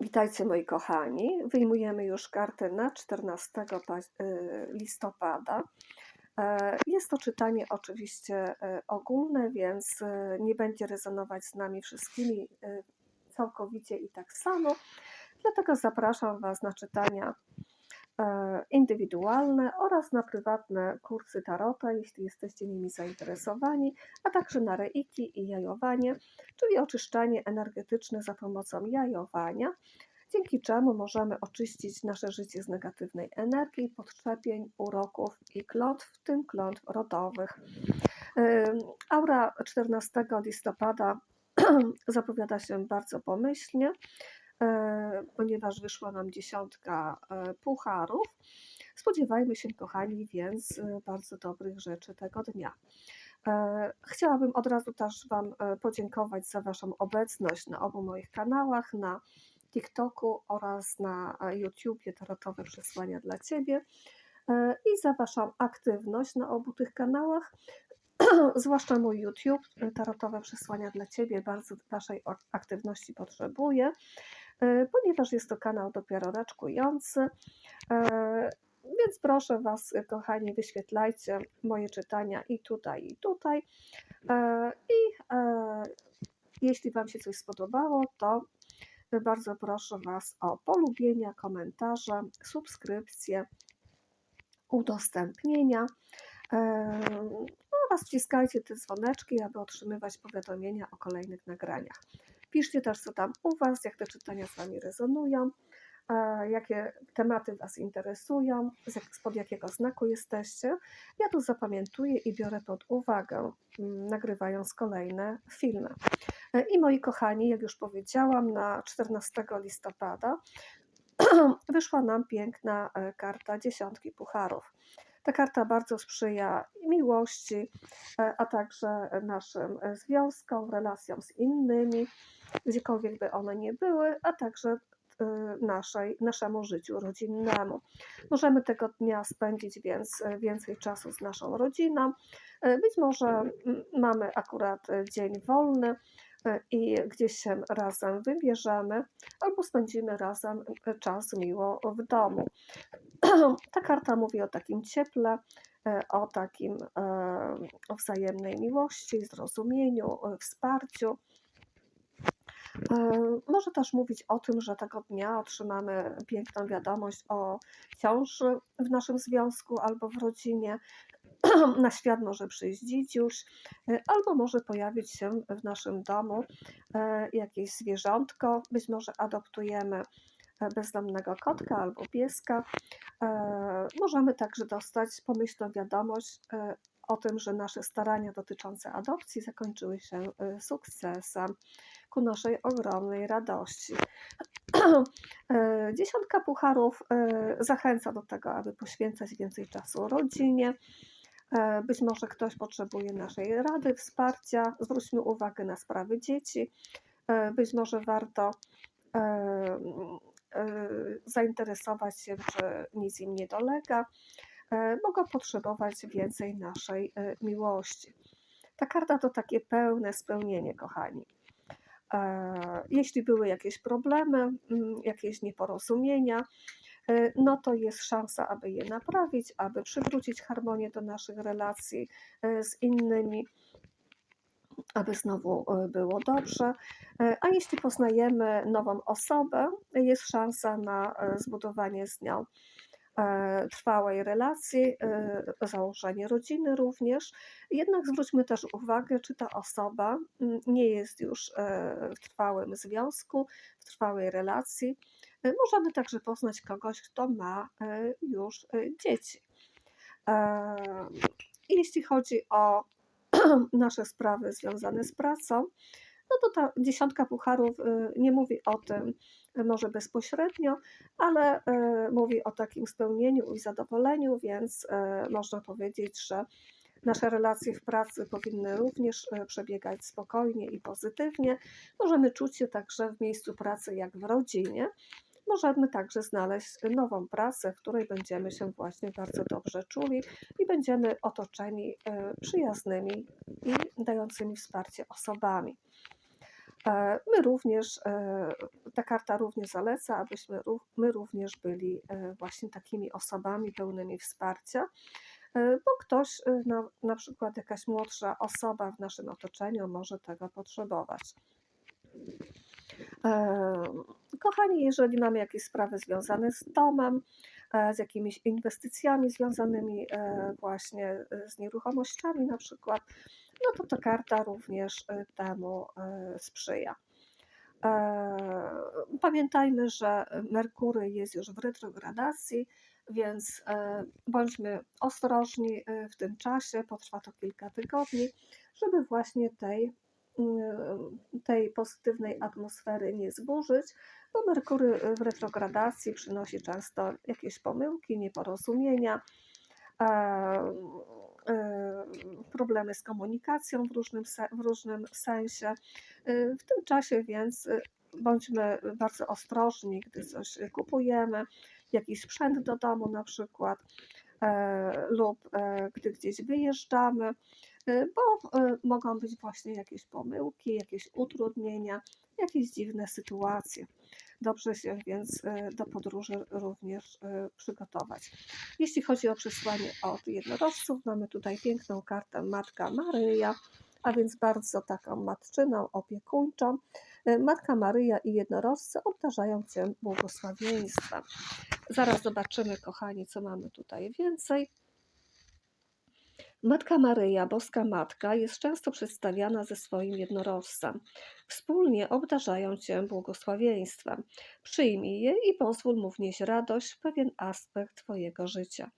Witajcie moi kochani. Wyjmujemy już kartę na 14 paź- y, listopada. E, Jest to czytanie oczywiście e, ogólne, więc e, nie będzie rezonować z nami wszystkimi e, całkowicie i tak samo. Dlatego zapraszam Was na czytania e, indywidualne oraz na prywatne kursy tarota, jeśli jesteście nimi zainteresowani, a także na reiki i jajowanie, czyli oczyszczanie energetyczne za pomocą jajowania dzięki czemu możemy oczyścić nasze życie z negatywnej energii, podczepień, uroków i klątw, w tym klątw rodowych. Ym, Aura 14 listopada zapowiada się bardzo pomyślnie, e, ponieważ wyszła nam dziesiątka e, pucharów. Spodziewajmy się, kochani, więc e, bardzo dobrych rzeczy tego dnia. E, Chciałabym od razu też Wam e, podziękować za Waszą obecność na obu moich kanałach, na TikToku oraz na e, YouTubie Tarotowe Przesłania dla Ciebie e, i za Waszą aktywność na obu tych kanałach. Zwłaszcza mój YouTube, e, Tarotowe Przesłania dla Ciebie, bardzo Waszej ak- aktywności potrzebuje, e, ponieważ jest to kanał dopiero raczkujący. e, Więc proszę Was, kochani, wyświetlajcie moje czytania i tutaj, i tutaj. E, I e, jeśli Wam się coś spodobało, to bardzo proszę Was o polubienia, komentarze, subskrypcje, udostępnienia oraz wciskajcie te dzwoneczki, aby otrzymywać powiadomienia o kolejnych nagraniach. Piszcie też, co tam u Was, jak te czytania z Wami rezonują, e, jakie tematy Was interesują, spod jakiego znaku jesteście. Ja to zapamiętuję i biorę pod uwagę, mm, nagrywając kolejne filmy. E, I moi kochani, jak już powiedziałam, na 14 listopada wyszła nam piękna e, karta dziesiątki pucharów. Ta karta bardzo sprzyja miłości, e, a także naszym związkom, relacjom z innymi, gdziekolwiek by one nie były, a także e, naszej, naszemu życiu rodzinnemu. Możemy tego dnia spędzić więc e, więcej czasu z naszą rodziną. Być może mamy akurat dzień wolny i gdzieś się razem wybierzemy, albo spędzimy razem e, czas miło w domu. Ta karta mówi o takim cieple, e, o takim e, o wzajemnej miłości, zrozumieniu, e, wsparciu. E, Może też mówić o tym, że tego dnia otrzymamy piękną wiadomość o ciąży w naszym związku albo w rodzinie. Na świat może przyjść dzidziuś, e, albo może pojawić się w naszym domu e, jakieś zwierzątko. Być może adoptujemy e, bezdomnego kotka albo pieska. Możemy także dostać pomyślną wiadomość o tym, że nasze starania dotyczące adopcji zakończyły się sukcesem ku naszej ogromnej radości. Dziesiątka pucharów zachęca do tego, aby poświęcać więcej czasu rodzinie. E, Być może ktoś potrzebuje naszej rady, wsparcia. Zwróćmy uwagę na sprawy dzieci. E, Być może warto e, zainteresować się, czy nic im nie dolega. Mogą potrzebować więcej naszej miłości. Ta karta to takie pełne spełnienie, kochani. Jeśli były jakieś problemy, mm, jakieś nieporozumienia, no to jest szansa, aby je naprawić, aby przywrócić harmonię do naszych relacji e, z innymi, aby znowu e, było dobrze. E, A jeśli poznajemy nową osobę, jest szansa na e, zbudowanie z nią e, trwałej relacji, e, założenie rodziny również. Jednak zwróćmy też uwagę, czy ta osoba mm, nie jest już e, w trwałym związku, w trwałej relacji. E, Możemy także poznać kogoś, kto ma e, już e, dzieci. E, Jeśli chodzi o nasze sprawy związane z pracą, no to ta dziesiątka pucharów e, nie mówi o tym e, może bezpośrednio, ale e, mówi o takim spełnieniu i zadowoleniu, więc e, można powiedzieć, że nasze relacje w pracy powinny również e, przebiegać spokojnie i pozytywnie. Możemy czuć się także w miejscu pracy jak w rodzinie. Możemy także znaleźć nową pracę, w której będziemy się właśnie bardzo dobrze czuli i będziemy otoczeni przyjaznymi i dającymi wsparcie osobami. E, My również, e, ta karta również zaleca, abyśmy my również byli e, właśnie takimi osobami pełnymi wsparcia, bo ktoś, na, na przykład jakaś młodsza osoba w naszym otoczeniu może tego potrzebować. Kochani, jeżeli mamy jakieś sprawy związane z domem, z jakimiś inwestycjami związanymi właśnie z nieruchomościami na przykład, no to ta karta również e, temu e, sprzyja. E, Pamiętajmy, że Merkury jest już w retrogradacji, więc e, bądźmy ostrożni e, w tym czasie, potrwa to kilka tygodni, żeby właśnie tej, tej pozytywnej atmosfery nie zburzyć, bo Merkury w retrogradacji przynosi często jakieś pomyłki, nieporozumienia, e, problemy z komunikacją w różnym, w różnym sensie. E, W tym czasie więc e, bądźmy bardzo ostrożni, gdy coś kupujemy, jakiś sprzęt do domu na przykład, e, lub e, gdy gdzieś wyjeżdżamy, bo mogą być właśnie jakieś pomyłki, jakieś utrudnienia, jakieś dziwne sytuacje. Dobrze się więc e, do podróży również e, przygotować. Jeśli chodzi o przesłanie od jednorożców, mamy tutaj piękną kartę Matka Maryja, a więc bardzo taką matczyną, opiekuńczą. E, Matka Maryja i jednorożce obdarzają Cię błogosławieństwem. Zaraz zobaczymy, kochani, co mamy tutaj więcej. Matka Maryja, boska matka, jest często przedstawiana ze swoim jednorożcem. Wspólnie obdarzają Cię błogosławieństwem. Przyjmij je i pozwól mu wnieść radość w pewien aspekt Twojego życia.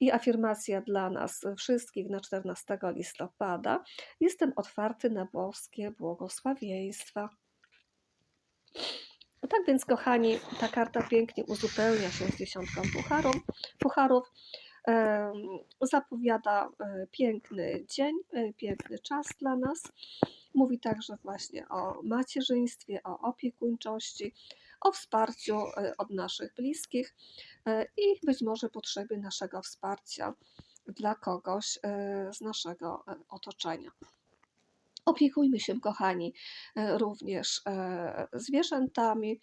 I afirmacja dla nas wszystkich na 14 listopada. Jestem otwarty na boskie błogosławieństwa. Tak więc, kochani, ta karta pięknie uzupełnia się z dziesiątką pucharów. pucharów. Zapowiada e, piękny dzień, e, piękny czas dla nas. Mówi także właśnie o macierzyństwie, o opiekuńczości, o wsparciu e, od naszych bliskich i być może potrzebie naszego wsparcia dla kogoś z naszego otoczenia. Opiekujmy się, kochani, e, również e, zwierzętami.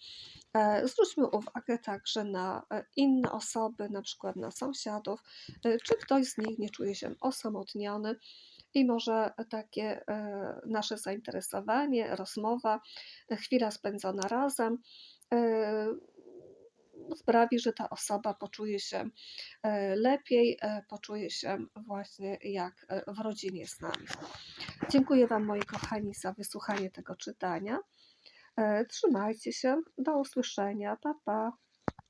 E, Zwróćmy uwagę także na inne osoby, na przykład na sąsiadów, czy ktoś z nich nie czuje się osamotniony i może takie nasze zainteresowanie, rozmowa, chwila spędzona razem sprawi, że ta osoba poczuje się e, lepiej, e, poczuje się właśnie jak e, w rodzinie z nami. Dziękuję Wam, moi kochani, za wysłuchanie tego czytania. Trzymajcie się. Do usłyszenia. Pa, pa.